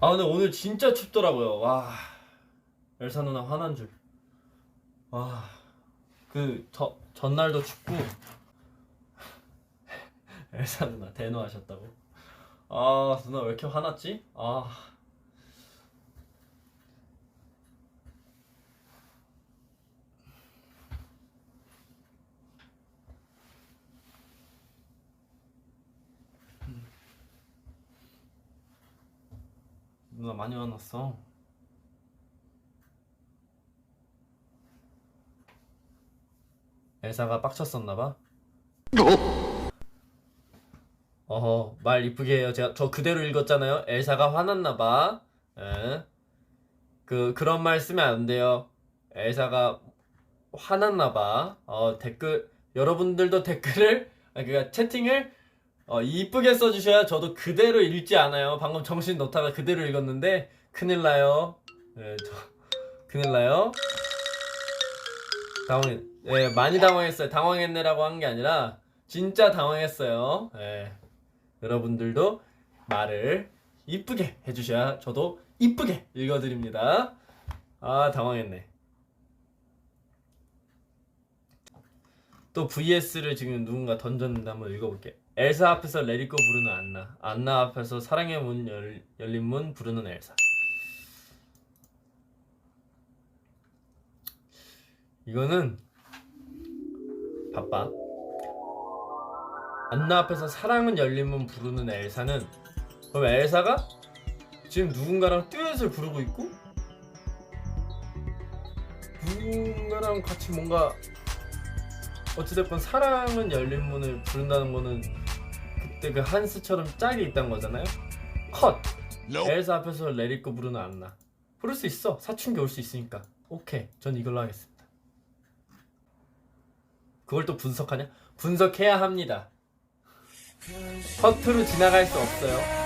아 근데 오늘 진짜 춥더라고요. 와 엘사 누나 화난 줄. 와그 전날도 춥고 엘사 누나 대노하셨다고. 아 누나 왜 이렇게 화났지? 아 누나 많이 화났어. 엘사가 빡쳤었나봐. 어허 말 이쁘게 해요. 제가 저 그대로 읽었잖아요. 엘사가 화났나봐. 에? 그 그런 말 쓰면 안 돼요. 엘사가 화났나봐. 어 댓글 여러분들도 댓글을 아 그니까 채팅을 어, 이쁘게 써주셔야 저도 그대로 읽지 않아요. 방금 정신 놓다가 그대로 읽었는데 큰일 나요. 네, 저 큰일 나요. 당황, 예, 많이 당황했어요. 당황했네라고 한 게 아니라 진짜 당황했어요. 예, 여러분들도 말을 이쁘게 해주셔야 저도 이쁘게 읽어드립니다. 아 당황했네. 또 VS를 지금 누군가 던졌는데 한번 읽어볼게. 엘사 앞에서 레리코 부르는 안나, 안나 앞에서 사랑의 문 열, 열린 문 부르는 엘사. 이거는 바빠. 안나 앞에서 사랑은 열린 문 부르는 엘사는 그럼 엘사가 지금 누군가랑 듀엣을 부르고 있고 누군가랑 같이 뭔가 어찌됐건 사랑은 열린 문을 부른다는 거는 그때 그 한스처럼 짝이 있단 거잖아요. 컷. 엘사 앞에서 레리코 부르는 안나. 부를 수 있어. 사춘기 올 수 있으니까. 오케이. 전 이걸로 하겠습니다. 그걸 또 분석하냐? 분석해야 합니다. 허투루 지나갈 수 없어요.